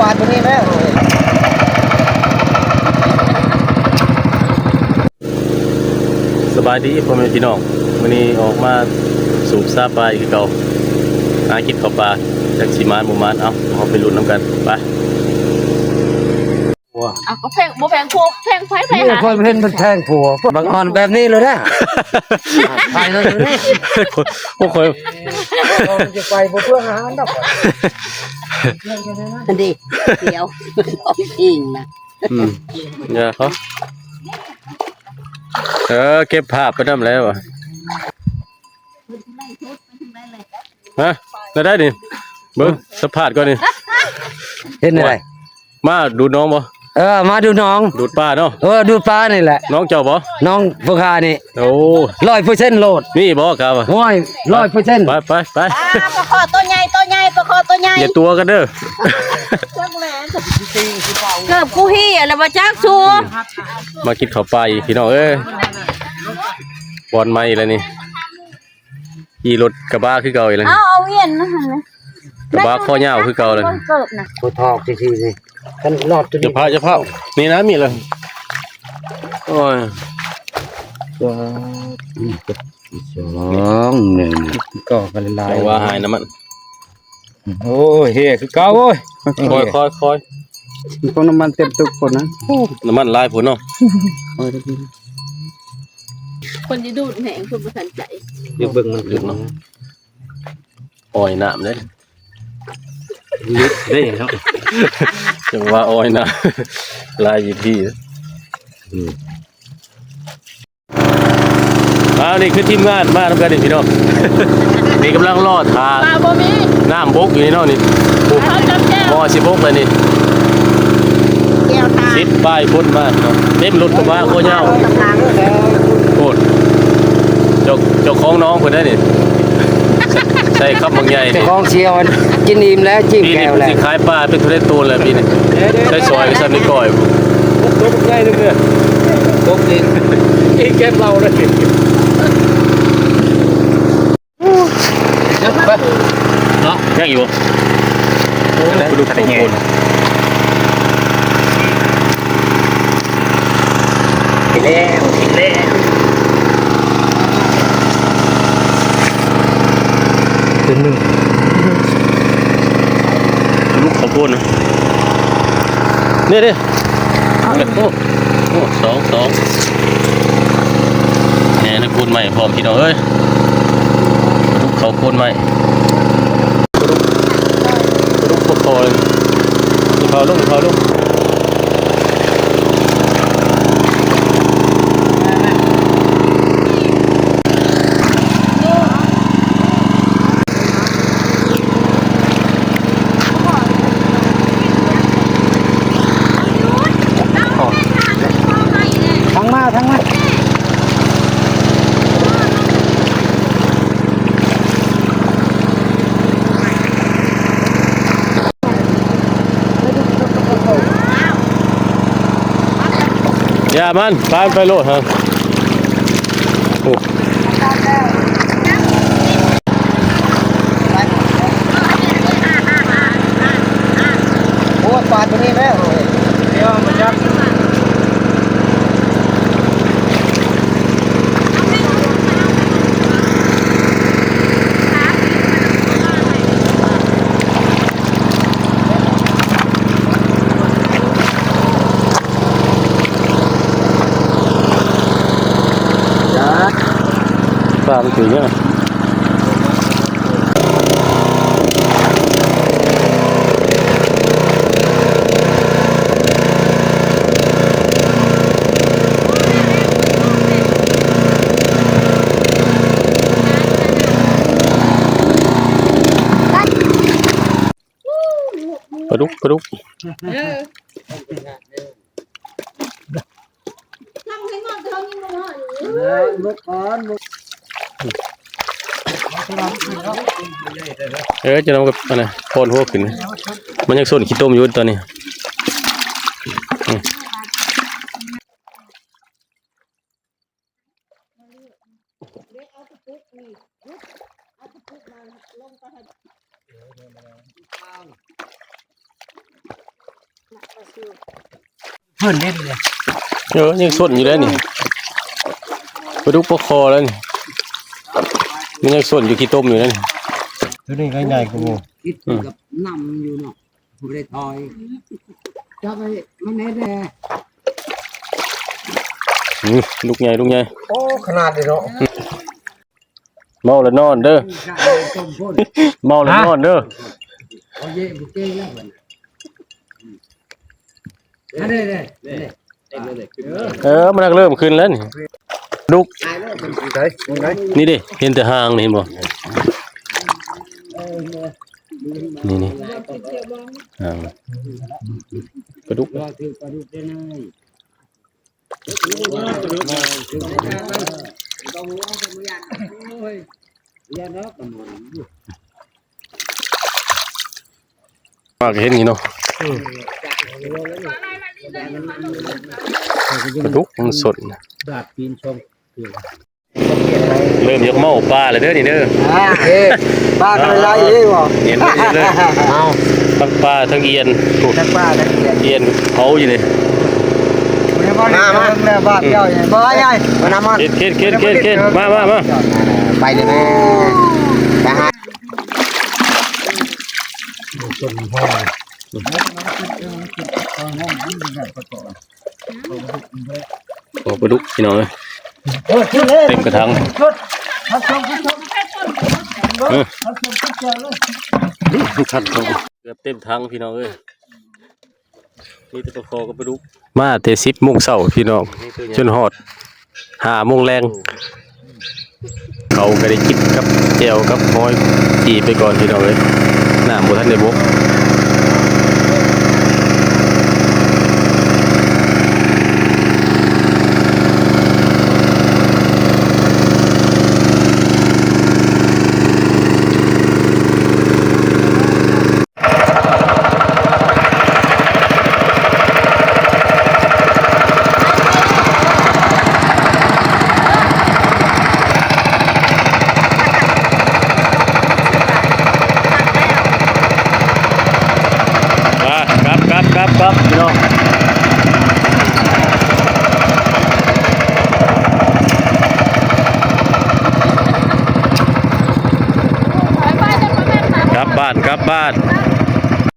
ปาดตรงนี้แล้วสบายดีพ่อแม่พี่น้องวันนี้ออกมาสูบซาปลาอีกคือเก่าอากินข้าปลาจากสีมานหมูมานเอาเอาไปลุ้นน้ำกันไป ว้าอะก็แพงบ่แพงพวกแพงไฟไฟนี่หาคนเห็นมันแทงผัวบางอ่อนแบบนี้เลยนะไปเลยนะพวกคอยเราจะไปเพื่ออาหารดอกอันดีเดี๋ยวเอาอิงนะอืมอย่าเขาเออเก็บภาพไปน้ำแล้วอะฮะได้ได้ดิเบิ้งสะพาดก่อนนี่เห็นอะไรมาดูดน้องบ่ เออมาดูน้อง ดูดป้าเนาะเออดูปลานี่แหละ น้องเจ้าบ่น้องพวกข้านี่โอ้ร้อยเปอร์เซ็นต์โหลดนี่บ่ครับอะโอ้ยร้อยเปอร์เซ็นต์ไปไปไปอ่าปลาคอตัวใหญ่ตัวใหญ่ปลาคอตัวใหญ่อย่าตัวกันเด้อเกิบกูฮี่อะไรมาจักชูมากินข้าวปลาอีกพี่น้องเอ้ยบอลไม่แล้วนี่ขี่รถกระบะคือเก่าอีกแล้วเอานี่เอาเวียนนะฮะกระบะข้อยาวคือเก่าเลยต้นเกิบนะกูทอกทีทีนี่ ท่านรอบตัวจะนี้พาจะพานี่นะมีเลยโอ้ยสองหนึ่งก็กันลายจังว่าหายน้ำมันโอ้ยเฮียคือเก่าโอ้ยคอยคอยคอยมันก็น้ำมันเต็มตุกคนนะน้ำมันลายผลเนาะคนที่ดูดแหงคนบ่ทันใจเดี๋ยวเบิ่งมันลึกเนาะอ้อยน้ำเลย ลึกได้เนาะจังว่าอ้อยน้ำลายอยู่ที่อ้าวนี่คือทีมงานมาทำกันนี่พี่น้องนี่กำลังรอดทาปลาบ่มีน้ำบกอยู่นี่เนาะนี่เขาจับแก้วมอสิบกเลยนี่แก้วตาสิบป้ายพ่นมาเนาะเต็มรถกระบะโคเงาโคตรเจ้าเจ้าของน้องเพิ่นได้นี่ ใส่คำบางใหญ่เจ้านี่ของเชียวกินอิ่มแล้วจิ้มปีแก้นี้วมันแล้ว สิขายปลาเป็นทุเรศตัวเลยปีนี้ใช้ซอยกับซันนี่ก่อยตกง่ายเลยเนี่ยตกดินอีแก้มเราเลยเนาะยังอยู่บ่ดูขนาดใหญ่แล้วแล้ว ตัวหนึ่งลูกข้าวโพดนะเนี่ยเด้โอ้โอ้สองสองแหน่นะคูณใหม่พร้อมพี่น้องเอ้ยลูกข้าวโพดใหม่ลูกลูกโคตรเลยเผาลูกเผาลูก อย่ามันไปไปโลดฮะโอ้ โอ้ปลาตัวนี้แล้วเดี๋ยวมันจับ ปลามันถือเนี่ยงปลาดุกปลาดุก ลูกอ่อนลูก เออจะนำกับอันนะโคนหัวขึ้น มันยังส่วนขี้ต้มอยู่ตอนนี้อืมเพิ่นเล่นเลยเออยังสดอยู่แล้วนี่ปลาดุกปลาคอแล้วนี่มั นยังสดอยู่ขี้ต้มอยู่นั่นตัวนี้ง่ายๆกูคิดกับน้ำอยู่เนาะผมได้ทอยจะไปมันแน่แน่อืมลูกใหญ่ลูกใหญ่โอ้ขนาดนี้เนาะเมาแล้วนอนเด้อต้มพ่นเมาแล้วนอนเด้อเอาเย่บุเจ้แล้วเหมือนอันนี้เลยเออเออมันเริ่มขึ้นแล้วนี่ ดุกนี่ดิเห็นแต่หางนี่เห็นบ่นี่นี่หางกรอถือปลาดุกมากเห็นนี่เนาะปลาดุกมันสดนะดาบปีนชม เริ่มยกเมาปลาเลยเด้อนี่เด้ออ่าเอ๊ป้ากันไรเอ๊วะเห็นเลยเห็นเลยเอาทั้งปลาทั้งเอียนโอ้จักป้าจักเกียนเอียนเผาอยู่นี่มามาแม่บ้านเจ้าใหญ่บ่ใหญ่มาน้ำมันเข็นเข็นเข็นเข็นเข็นมามามาไปเลยแม่ไปหาต้นพ่อโอ้ปลาดุกพี่น้องเอ้ยเออขึ้นเลย เต็มกระถางชุดพัดชมพัดชมเออพัดชมพัดเจอเลยชัดครับเกือบเต็มถังพี่น้องเอ้ยนี่ตะคอกับปลาดุกมาแต่สิบโมงเช้าพี่น้องจนฮอดห้าโมงแรงเขาก็ได้กินกับแจวกับหอยจีไปก่อนพี่น้องเอ้ยน้ำบ่ทันได้บก